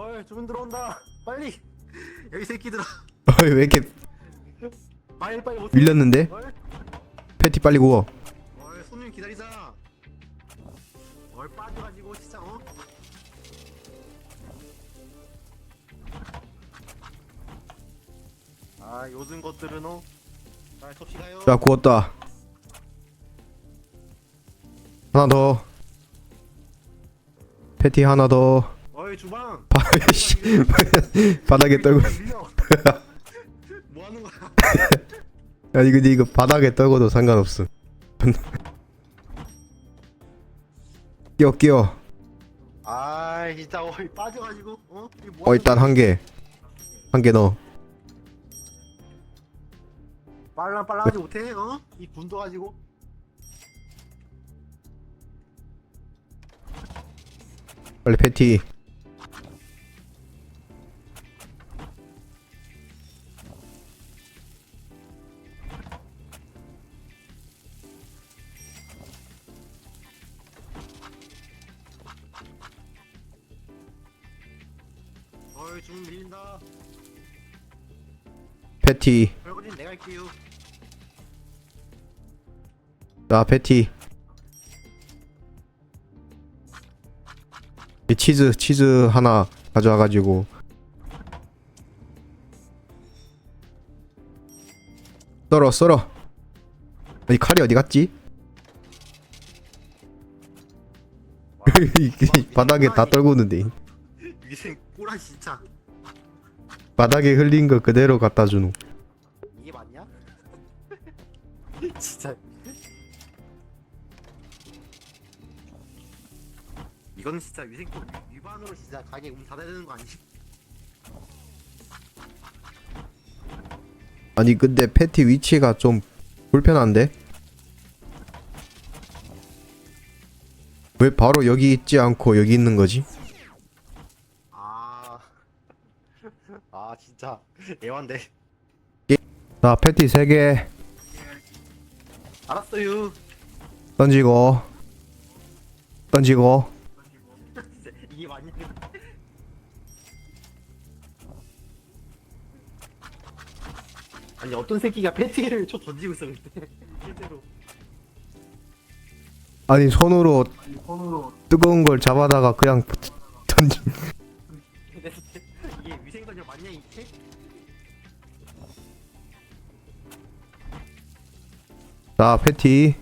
어이 주문 들어온다. 빨리. 여기 새끼들아. 어이 왜 이렇게 빨리 빨리 못 밀렸는데? 어이. 패티 빨리 구워. 어이 손님 기다리자. 어이 빠져가지고 진짜 어? 아, 요즘 것들은 어. 자, 접시 가요. 자 구웠다. 하나 더. 패티 하나 더 어이, 주방. 바, 씨, 바닥에 떨고 밀려. 뭐 하는 거야? 아니 근데 이거 바닥에 떨고도 상관없음 끼워 끼워 아, 진짜 어이 빠져가지고 어? 이게 뭐 어 하는 일단? 한 개 한 개 넣어 빨랑 빨랑하지 못해? 어? 이 군도 가지고. 빨리 패티 어이, 주문 밀린다. 패티 별거진 내가 할게요. 자 패티 이 치즈 치즈 하나 가져와가지고 썰어 썰어 아니 칼이 어디 갔지? 바닥에 다 떨구는데 위생 꼬라 진짜. 바닥에 흘린 거 그대로 갖다 주노 이게 맞냐? 진짜. 이건 진짜 위생법 위- 위반으로 진짜 가게 문 닫아야 되는 거 아니지? 아니 근데 패티 위치가 좀 불편한데? 왜 바로 여기 있지 않고 여기 있는 거지? 아, 아 진짜. 애완데. 자 패티 3개. 알았어요. 던지고. 던지고. 이게 맞냐? 아니 어떤 새끼가 패티를 쳐 던지고 있어 그때 실제로 아니 손으로. 뜨거운 걸 잡아다가 그냥 던지 자 패티.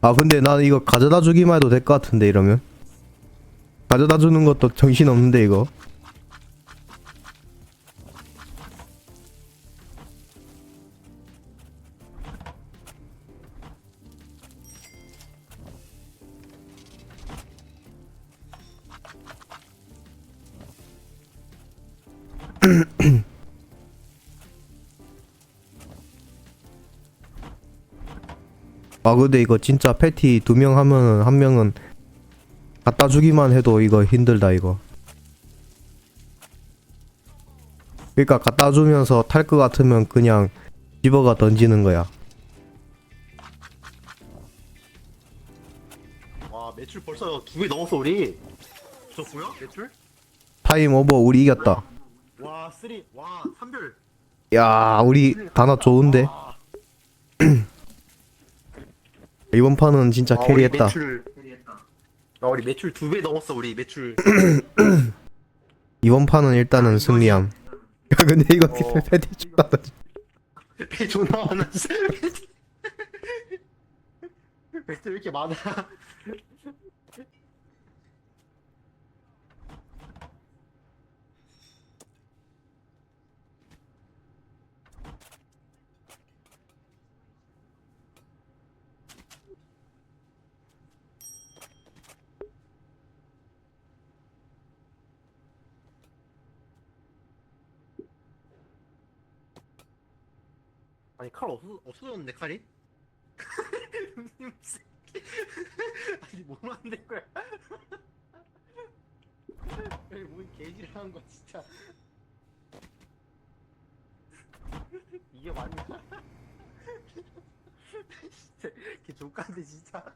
아 근데 나 이거 가져다 주기만 해도 될 것 같은데 이러면? 가져다 주는 것도 정신 없는데 이거 아 근데 이거 진짜 패티 두 명 하면은 한 명은 갖다 주기만 해도 이거 힘들다 이거 그러니까 갖다 주면서 탈 것 같으면 그냥 집어가 던지는 거야 와 매출 벌써 두배 넘었어 우리 저 보여? 매출? 타임 오버 우리 이겼다 와 쓰리 와 삼별 야 우리 단어 좋은데? 와, 이번 판은 진짜 와, 우리 캐리했다. 매출 아 우리 매출 두 배 넘었어 우리 매출. 이번 판은 일단은 승리함. 야 근데 이거 어. 존나 던지 배 존나 많아 매출 왜 이렇게 많아 아니 칼 없어 없어졌는데 칼이? 아니 뭐 만든 거야? 여기 뭔 개질하는 거야 진짜. 이게 맞냐? 걔 족간데 진짜